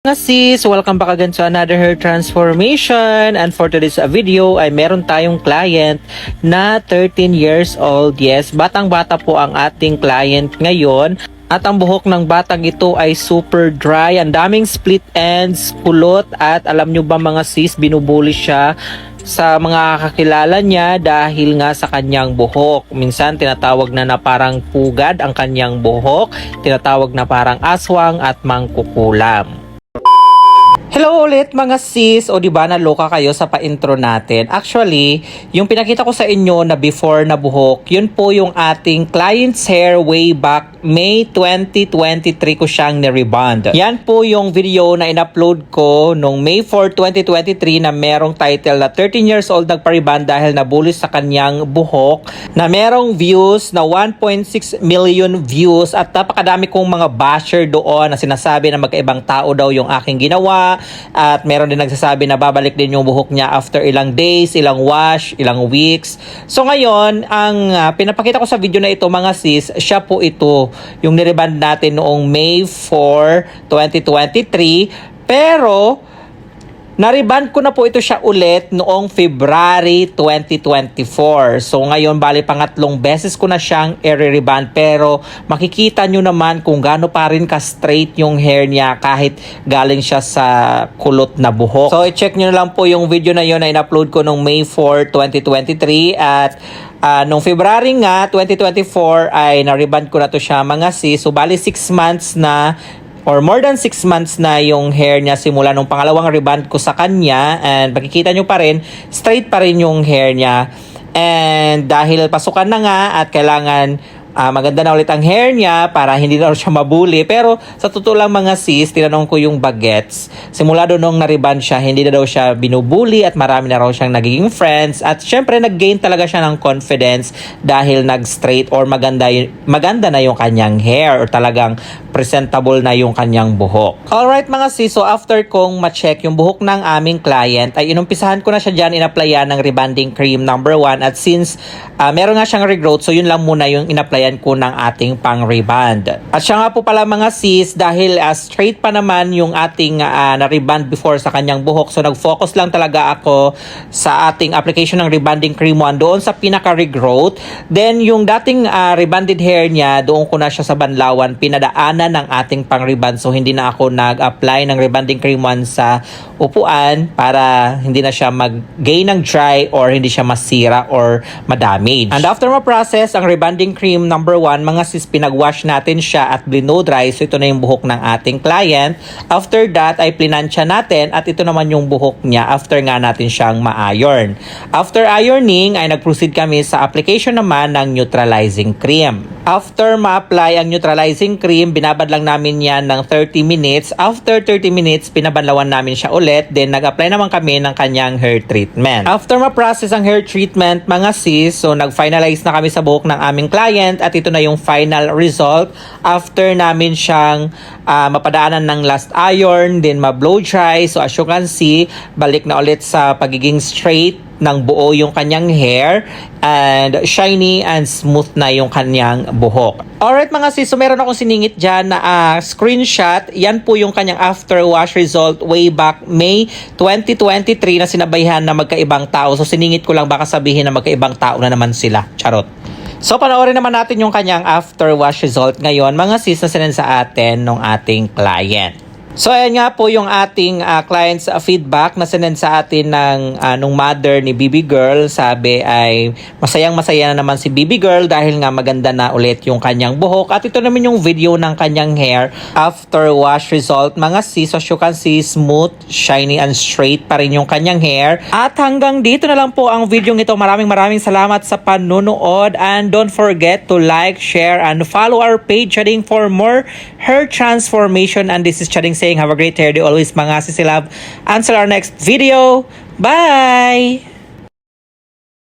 Mga sis, welcome back again to another hair transformation and for today's video ay meron tayong client na 13 years old. Yes, batang bata po ang ating client ngayon at ang buhok ng batang ito ay super dry, ang daming split ends, kulot at alam nyo ba mga sis, binubuli siya sa mga kakilala niya dahil nga sa kanyang buhok. Minsan tinatawag na na parang pugad ang kanyang buhok, tinatawag na parang aswang at mangkukulam. Hello ulit mga sis, o di ba naloka kayo sa pa-intro natin. Actually, yung pinakita ko sa inyo na before na buhok, yun po yung ating client's hair way back May 2023 ko siyang ni-rebond. Yan po yung video na in-upload ko nung May 4, 2023 na merong title na 13 years old nagpa-rebond dahil nabulis sa kanyang buhok na merong views na 1.6 million views at napakadami kong mga basher doon na sinasabi na magkaibang tao daw yung aking ginawa at meron din nagsasabi na babalik din yung buhok niya after ilang days, ilang wash, ilang weeks. So ngayon, ang ah, pinapakita ko sa video na ito mga sis, siya po ito yung nireband natin noong May 4, 2023. Pero Nariban ko na po ito siya ulit noong February 2024. So ngayon bali pangatlong beses ko na siyang i-reban pero makikita nyo naman kung gaano pa rin ka straight yung hair niya kahit galing siya sa kulot na buhok. So i-check nyo na lang po yung video na yun na in-upload ko noong May 4, 2023 at Ah, nung February nga, 2024, ay na-reband ko na to siya mga sis. So, bali 6 months na or more than 6 months na yung hair niya simula nung pangalawang reband ko sa kanya. And makikita nyo pa rin, straight pa rin yung hair niya. And dahil pasukan na nga at kailangan ah, maganda na ulit ang hair niya para hindi na siya mabuli. Pero sa totoo lang mga sis, tinanong ko yung bagets. Simula doon nung nariban siya, hindi na daw siya binubuli at marami na raw siyang nagiging friends. At syempre, nag-gain talaga siya ng confidence dahil nag-straight or maganda, maganda na yung kanyang hair or talagang presentable na yung kanyang buhok. Alright mga sis, so after kong ma-check yung buhok ng aming client, ay inumpisahan ko na siya dyan in-applyan ng rebanding cream number 1 at since ah, meron nga siyang regrowth, so yun lang muna yung in-applyan ko ng ating pang-reband. At siya nga po pala mga sis, dahil ah, straight pa naman yung ating ah, na-reband before sa kanyang buhok, so nag-focus lang talaga ako sa ating application ng rebanding cream 1 doon sa pinaka-regrowth. Then yung dating ah, rebanded hair niya, doon ko na siya sa banlawan, pinadaanan ng ating pang-reband. So hindi na ako nag-apply ng rebanding cream 1 sa upuan para hindi na siya mag-gain ng dry or hindi siya masira or ma-damage. And after ma-process ang rebanding cream number 1, mga sis, pinag-wash natin siya at blow dry. So ito na yung buhok ng ating client. After that ay plinansya natin at ito naman yung buhok niya after nga natin siyang ma-iron. After ironing ay nag-proceed kami sa application naman ng neutralizing cream. After ma-apply ang neutralizing cream, binabad lang namin yan ng 30 minutes. After 30 minutes, pinabanlawan namin siya ulit. Then nag-apply naman kami ng kanyang hair treatment. After ma-process ang hair treatment, mga sis, so nag-finalize na kami sa buhok ng aming client at ito na yung final result. After namin siyang ah, mapadaanan ng last iron, then ma-blow dry. So as you can see, balik na ulit sa pagiging straight ng buo yung kanyang hair and shiny and smooth na yung kanyang buhok. Alright mga sis, so meron akong siningit dyan na ah, screenshot. Yan po yung kanyang after wash result way back May 2023 na sinabayhan na magkaibang tao. So siningit ko lang baka sabihin na magkaibang tao na naman sila. Charot. So panoorin naman natin yung kanyang after wash result ngayon mga sis na sa atin ng ating client. So ayan nga po yung ating ah, client's ah, feedback na sinend sa atin ng ah, nung mother ni Baby Girl. Sabi ay masayang masaya na naman si Baby Girl dahil nga maganda na ulit yung kanyang buhok. At ito naman yung video ng kanyang hair after wash result. Mga sis, as you can see, smooth, shiny and straight pa rin yung kanyang hair. At hanggang dito na lang po ang video ito. Maraming maraming salamat sa panunood and don't forget to like, share and follow our page Chading for more hair transformation and this is Chading saying have a great hair day always mga sisilab. Until our next video. Bye